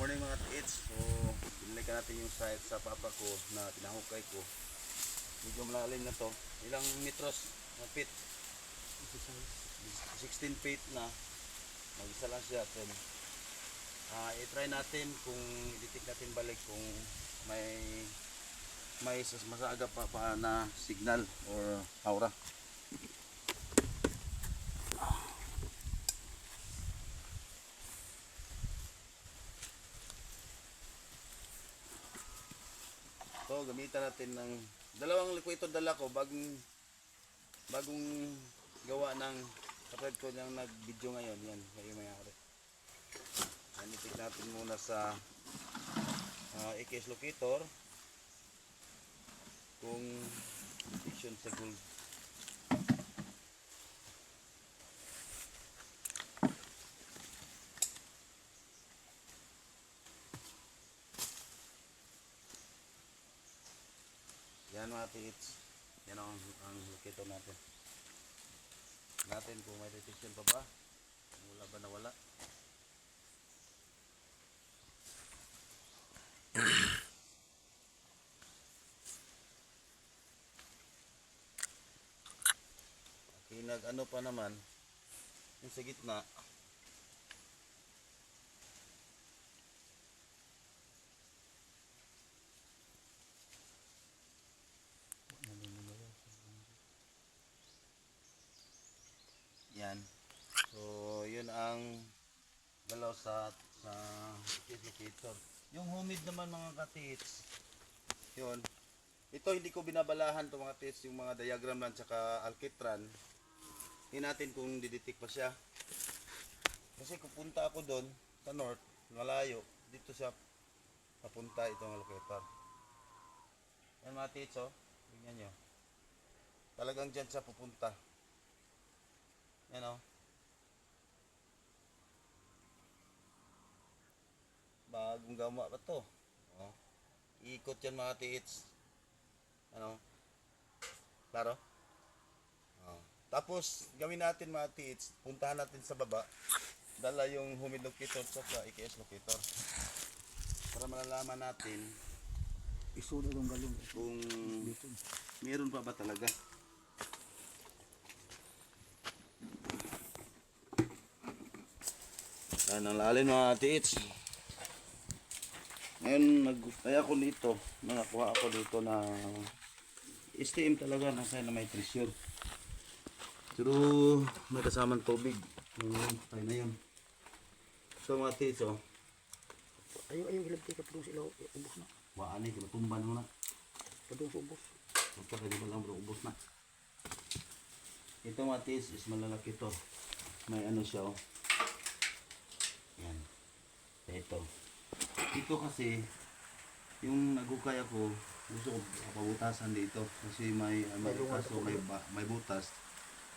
morning mga kids. So, binalikan natin yung site sa papa ko na pinahukay ko. Medyo malalim na to. Ilang metros na feet? 16 feet na. Mag-isa lang siya. So, ah i-try natin kung i-detect natin balik kung may may mas masaga pa, pa na signal or aura. So, gamitan natin ng dalawang liquid dala ko bagong bagong gawa ng kapatid ko niyang nag-video ngayon. Yan, kayo mayari. Anitig natin muna sa uh, AKS locator kung detection sa gold. Tiits. Yan ang, ang locator natin. Natin kung may detection pa ba. Wala ba nawala. Okay, nag ano pa naman. Yung sa gitna. Yan. So, yun ang galaw sa sa locator. Yung humid naman mga katits, yun. Ito hindi ko binabalahan to mga tits, yung mga diagram lang tsaka alkitran. Hindi natin kung didetect pa siya. Kasi kung ako doon sa north, malayo, dito siya papunta itong locator. Yan mga tits, oh. Tingnan nyo. Talagang dyan siya pupunta. Yan o. Bagong gawa pa to. Oh. Ikot yan mga tiits. Ano? Klaro? Oh. Tapos, gawin natin mga tiits. Puntahan natin sa baba. Dala yung humid locator sa IKS locator. Para malalaman natin Isunod ang galong. kung meron pa ba talaga. Yan ang lalim mga tiits. Ngayon, nagkaya ko dito, nakakuha ako dito na STM talaga na na may pressure. Pero may kasamang tubig. Ngayon, tayo na yun. So mga tiits, oh, Ayaw, ayaw, hilabti ka padung sila. Ubos na. waan eh, kinutumban mo na. Padung sa ubos. Pagka kaya ba lang ubos na. Ito mga tiis is malalaki to. May ano siya oh. Yan. Ito. Ito kasi, yung nagukay ako, gusto ko pabutasan dito. Kasi may, may, May kaso, may, may butas.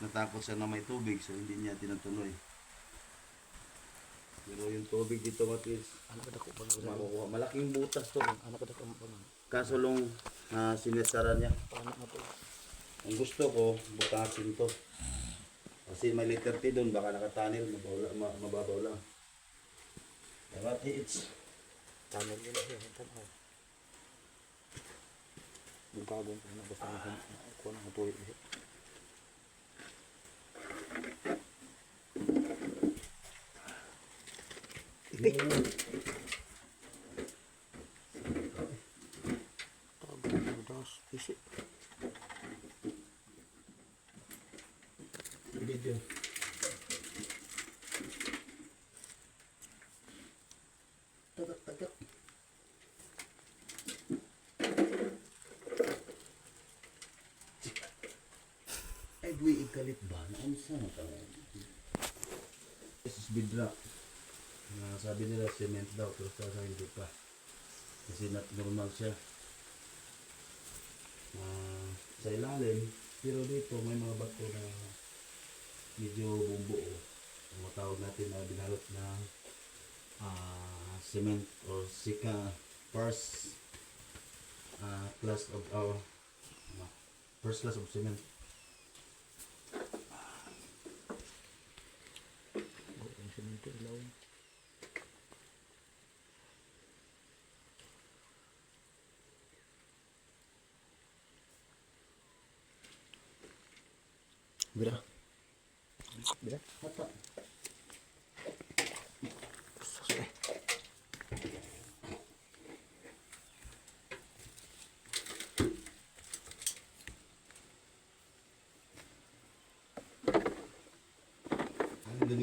Natakot siya na may tubig, so hindi niya tinutuloy. Pero yung tubig dito pa nga. makukuha. Malaking butas to. Anak nga. Kaso long na sinetsara niya. To. Ang gusto ko, butasin to. Kasi may letter T doon, baka nakatanil, mababaw, ma, mababaw lang. Dapat it's Tanong yun siya. Tanaw. Yung kagong pa na basta nga kuha na tuloy. Kagong Ano na This is bidra. Na sabi nila cement daw, pero sa hindi pa. Kasi not normal siya. Ah, sa ilalim, pero dito may mga bato na medyo bumbuo. Ang matawag natin na binalot na ah, cement or sika first ah, class of our ano, first class of cement. ito ilaw Bira. Bira. Mata.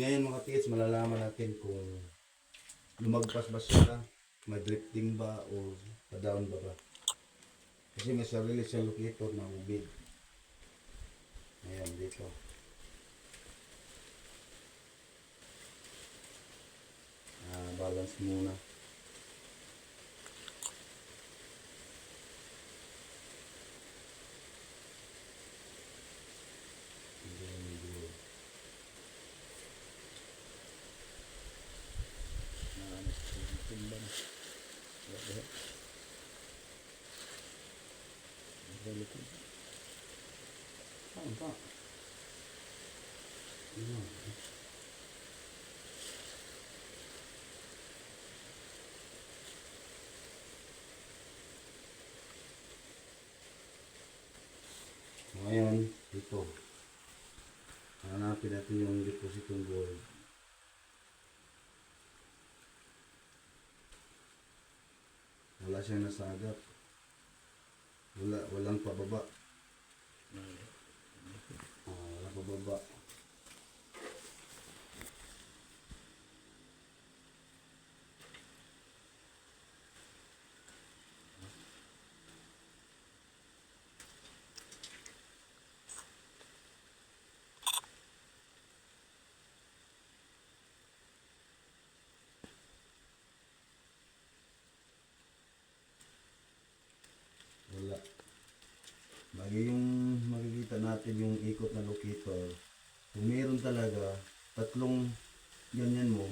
Ngayon mga tiits, malalaman natin kung lumagpas ba siya, may drifting ba o pa-down ba ba. Kasi may sarili siyang locator na ubid. Ayan, dito. Ah, balance muna. Wala ba? Wala ko. Saan? Ngayon, ito. Hanapin natin yung depositong gold. Siyang nasagap. Wala, walang pababa. Ah, wala pababa. Wala. Lagi yung makikita natin yung ikot na locator. Kung meron talaga, tatlong ganyan mo,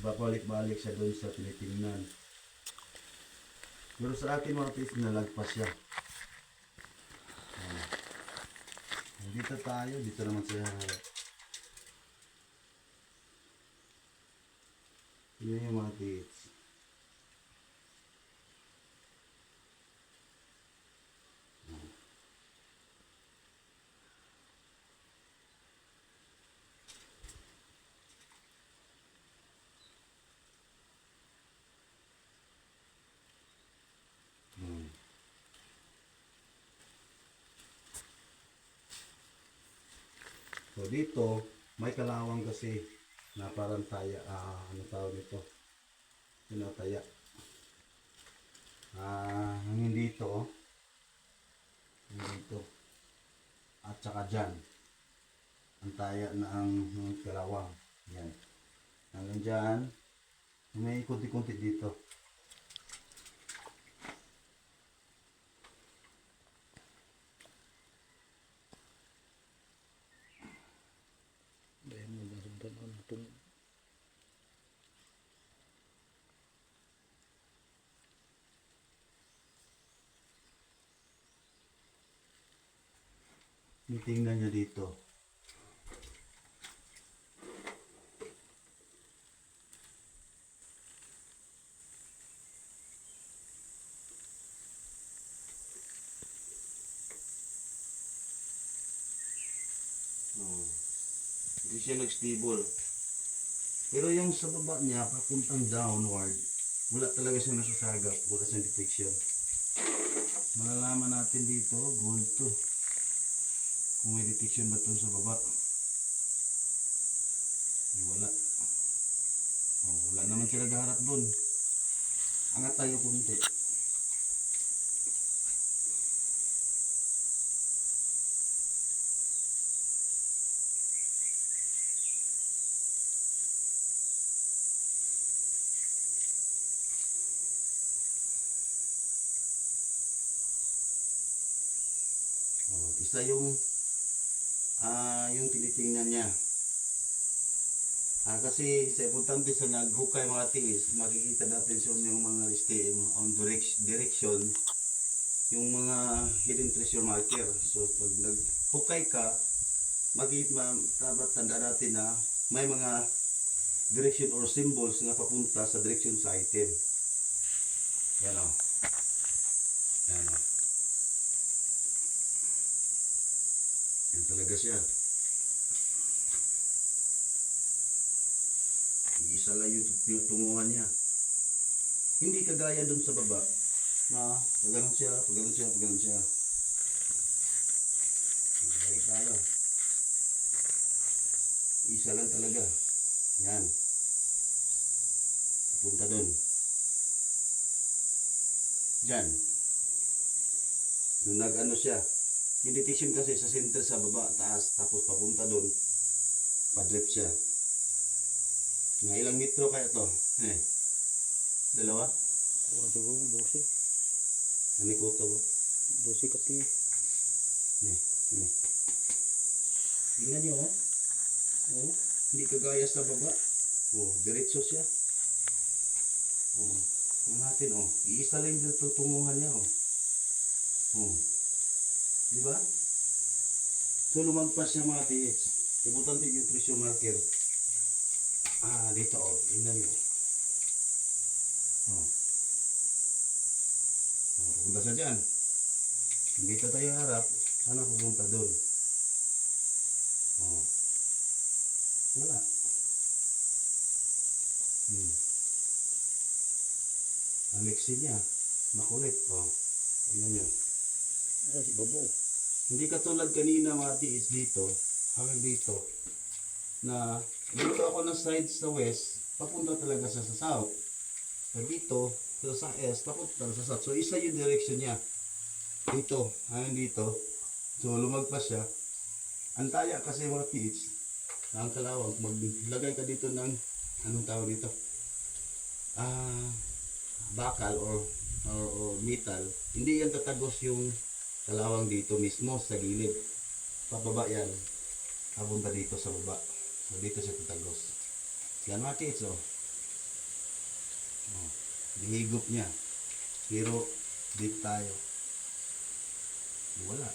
babalik-balik siya doon sa tinitingnan. Pero sa akin mga tis, nalagpas siya. Ah. Dito tayo, dito naman sa. Yun yung mga tits. Hmm. So dito, may kalawang kasi na parang taya, ah, ano tawag nito? Tinataya. Ah, hangin dito, oh. Hangin dito. At saka dyan. Ang taya na ang, ang kalawang. Yan. Hanggang dyan, may kunti-kunti dito. Dahil mo nasumpan ko ng tung. Tingnan niya dito. Oh. Hindi siya nag-stable. Pero yung sa baba niya, papuntang downward, wala talaga siyang nasasagap, wala siyang detection. Malalaman natin dito, gold to kung may detection ba itong sa baba. Ay, wala. Oh, wala naman sila naghaharap doon. Angat tayo kunti. Oh, isa yung ah yung tinitingnan niya. Ah, kasi sa importante sa naghukay mga tiis, makikita natin sa yung mga liste on direction, direction yung mga hidden treasure marker. So pag naghukay ka, makikita ma, dapat tanda natin na may mga direction or symbols na papunta sa direction sa item. Yan o. Yan o. Yan talaga siya. Isa lang yung tunguhan niya. Hindi kagaya doon sa baba na pagano'n siya, pagano'n siya, pagano'n siya. Balik tayo. Isa lang talaga. Yan. Punta doon. Diyan. Nung nag-ano siya, yung detection kasi sa center sa baba, taas, tapos papunta dun, padrip siya. Nga ilang metro kaya to? Eh, dalawa? Wala siguro, 12. Ano ko to? 12 kapi. Eh, ano? Tingnan niyo, oh. Oh, hindi kagaya sa baba. Oh, diretso siya. Oh, ang natin, oh. Iisa lang yung tutunguhan niya, oh. Oh. Di ba? So, lumagpas siya mga TH. Importante yung pressure marker. Ah, dito, oh. Tingnan niyo. Oh. Oh, pupunta siya dyan. Dito tayo harap. Ano pupunta doon? Oh. Wala. Hmm. Ang liksi niya, makulit. Oh. Tingnan niyo. Babo. Hindi katulad kanina mga tiis dito, hanggang dito, na dito ako ng side sa west, papunta talaga sa, sa south. Sa dito, sa, sa east, papunta sa south. So isa yung direction niya. Dito, hanggang dito. So lumagpas siya. Ang taya kasi mga tiis, ang kalawang, maglagay ka dito ng, anong tawag dito? Ah, bakal or, or, or metal. Hindi yan tatagos yung kalawang dito mismo sa gilid. Pababa yan. Papunta dito sa baba. So dito siya tatagos. Yan mga kids oh. oh. Niya. Pero deep tayo. Wala.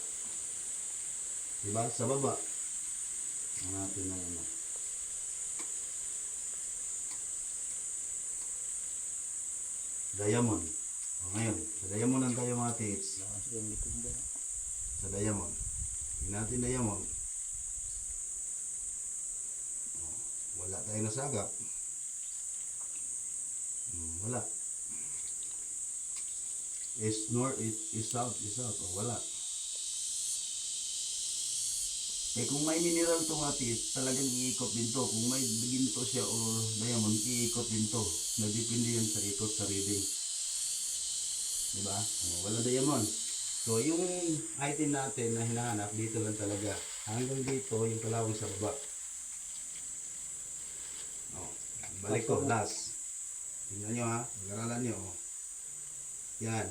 Diba? Sa baba. Natin ng ano. Diamond. O ngayon, sa diamond lang tayo mga tips. Sa diamond. Tingnan natin diamond. Oh, wala tayo nasagap. Hmm, wala. Is north, is, is south, is south. Oh, wala. Eh kung may mineral to nga tis, talagang iikot din to. Kung may ginto siya o diamond, iikot din to. Nagdepende yan sa ikot sa reading. Diba? Oh, wala diamond. So, yung item natin na hinahanap, dito lang talaga. Hanggang dito, yung kalawang sa baba. Oh, balik ko, last. Tingnan nyo ha, mag-aralan nyo. Oh. Yan.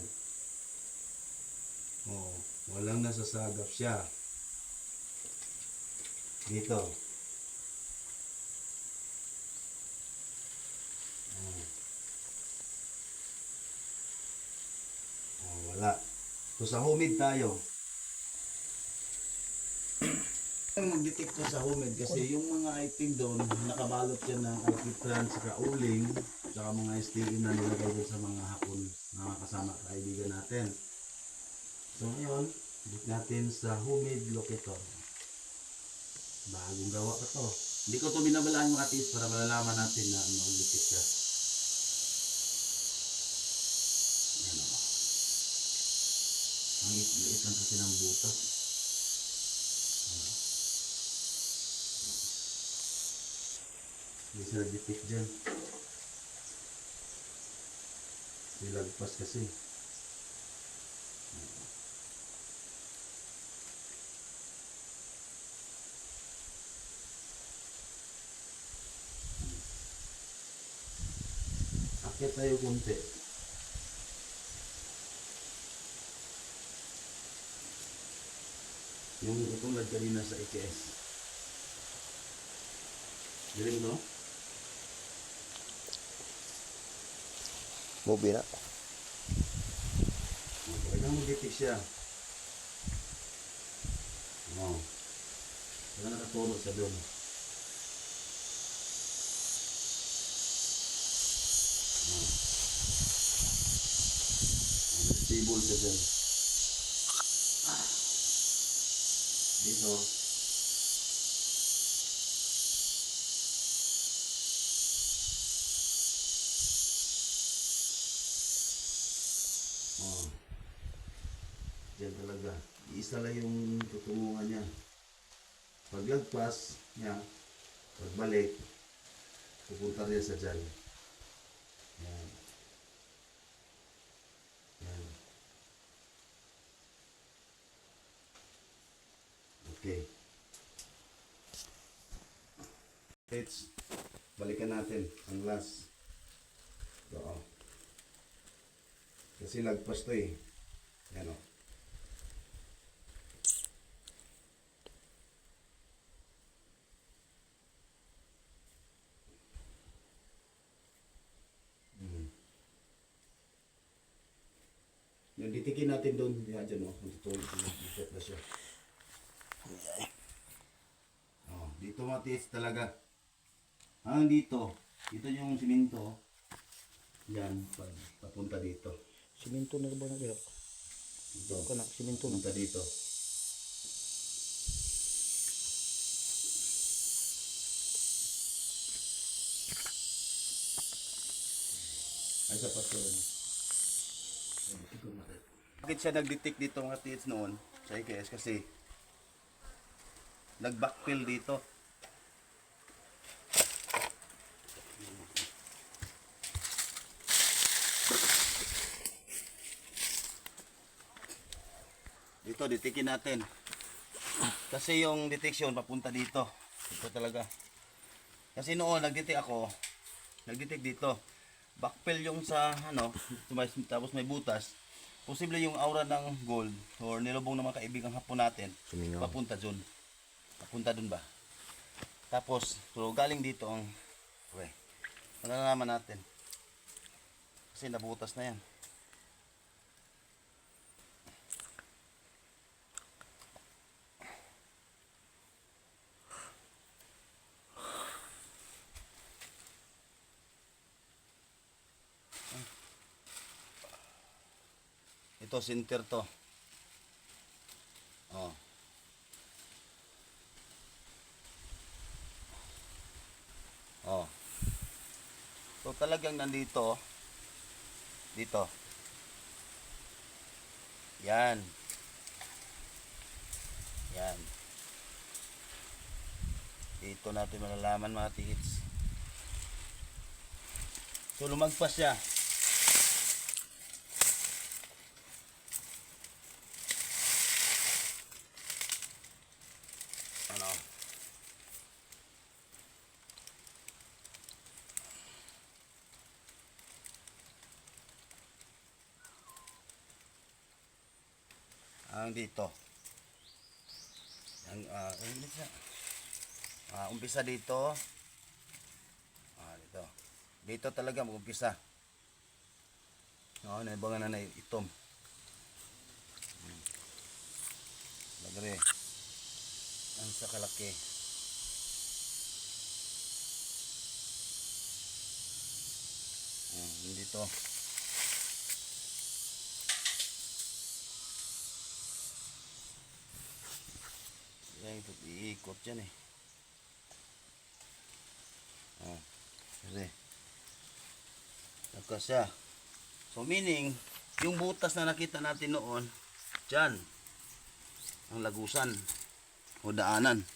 Oh, walang nasasagap siya. Dito. Wala. So sa humid tayo. Mag-detect ko sa humid kasi yung mga item doon, nakabalot yan ng alkitran, saka uling, saka mga STE na nilagay doon sa mga hapon na kasama kaibigan natin. So ngayon, detect natin sa humid locator. Bagong gawa pa to. Hindi ko to binabalaan mga tis para malalaman natin na ano, detect siya. Yan o. Ang liit lang kasi ng butas. Hindi siya nag-detect dyan. Nilagpas kasi. Akit tayo kunti. Yung katulad kanina sa IKS. Galing no? Movie na. Oh, Talagang mag-detect siya. Oh. Kaya nakaturo sa doon. Stable siya dyan. dito. Oh. yan talaga. Isa lang yung tutungan niya. Paglagpas niya pagbalik pupunta rin sa dyan. Natin ang last. Ito, oh. Kasi lagpas to eh. Yan oh. Mm. Yung ditikin natin doon, yan dyan oh. Matutulog na siya. Oh, dito matiis talaga. Hanggang dito. Dito yung siminto. Yan, papunta dito. Siminto na ba na diha? Dito. Kana siminto na. Punta dito. Ay, sa pasto rin. Bakit siya nag-detect dito mga tits noon sa IKS? Kasi nag-backfill dito. Dito, ditikin natin. Kasi yung detection papunta dito. Ito talaga. Kasi noon, nag-detect ako. Nag-detect dito. Backfill yung sa, ano, tapos may butas. Posible yung aura ng gold or nilubong ng mga kaibigang hapon natin. Sumingaw. Papunta dun. Papunta dun ba? Tapos, so galing dito ang, okay. Malalaman natin. Kasi nabutas na yan. Ito center to. Oh. Oh. So talagang nandito dito. Yan. Yan. Dito natin malalaman mga tiits. So lumagpas siya. ano ang dito. Ang ah uh, umpisa dito. Ah dito. Dito talaga mag-umpisa. No naibangan na na itom. Hmm. Lagre. Ang sa kalaki. Ah, dito. Yan, iikot yan eh. Ah, kasi. Nagka siya. So meaning, yung butas na nakita natin noon, dyan, ang lagusan o daanan.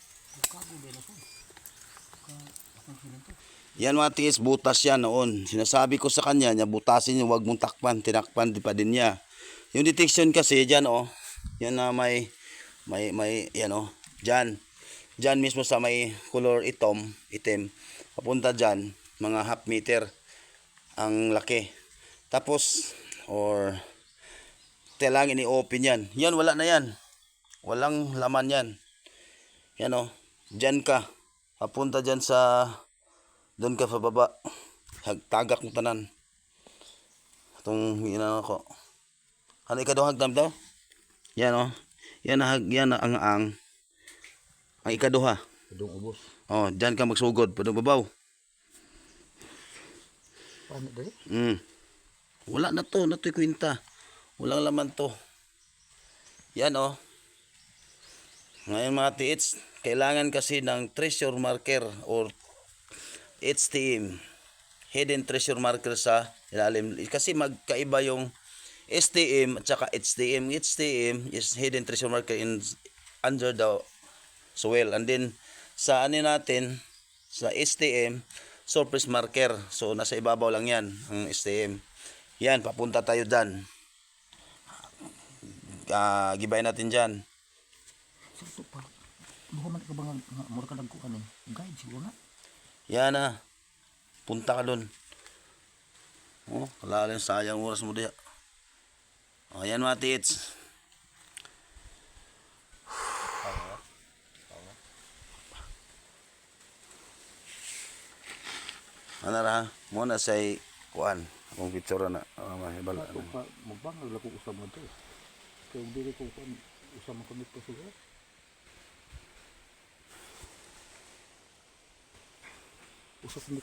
Yan mga tiis, butas yan noon. Sinasabi ko sa kanya, niya butasin niya, huwag mong takpan, tinakpan di pa din niya. Yung detection kasi, dyan oh, yan na may, may, may, yan oh, dyan. Dyan mismo sa may color itom, itim, papunta dyan, mga half meter ang laki. Tapos, or, kailangan i-open yan. Yan, wala na yan. Walang laman yan. Yan oh, dyan ka. Papunta dyan sa doon ka sa baba. Hagtagak mo tanan. Itong ina ko. Ano ikaduha hagdam daw? Yan oh. Yan hag yan ang ang ang ikaduha. Padung ubos. Oh, diyan ka magsugod padung babaw. Paano dali? Mm. Wala na to, na to'y kwinta. Walang laman to. Yan oh. Ngayon mga tiits, kailangan kasi ng treasure marker or HTM, hidden treasure marker sa ilalim. Kasi magkaiba yung STM at saka HTM. HTM is hidden treasure marker in under the soil. And then sa ano natin sa STM surface marker. So nasa ibabaw lang 'yan ang STM. Yan, papunta tayo dyan. Ah, gibay natin dyan. Sakto pa. Buka man ka mura nagkuhan eh. Guide siguro na. Yan na. Punta ka doon. Oh, wala lang sayang oras mo diya. Oh, yan mga tits. Ano ra? Muna say kuan. Akong picture na. Uh, mahibal. Ito pa, magbangal lang kung usam mo ito. Kaya hindi ko kung usam mo kami pa siguro. Usap mo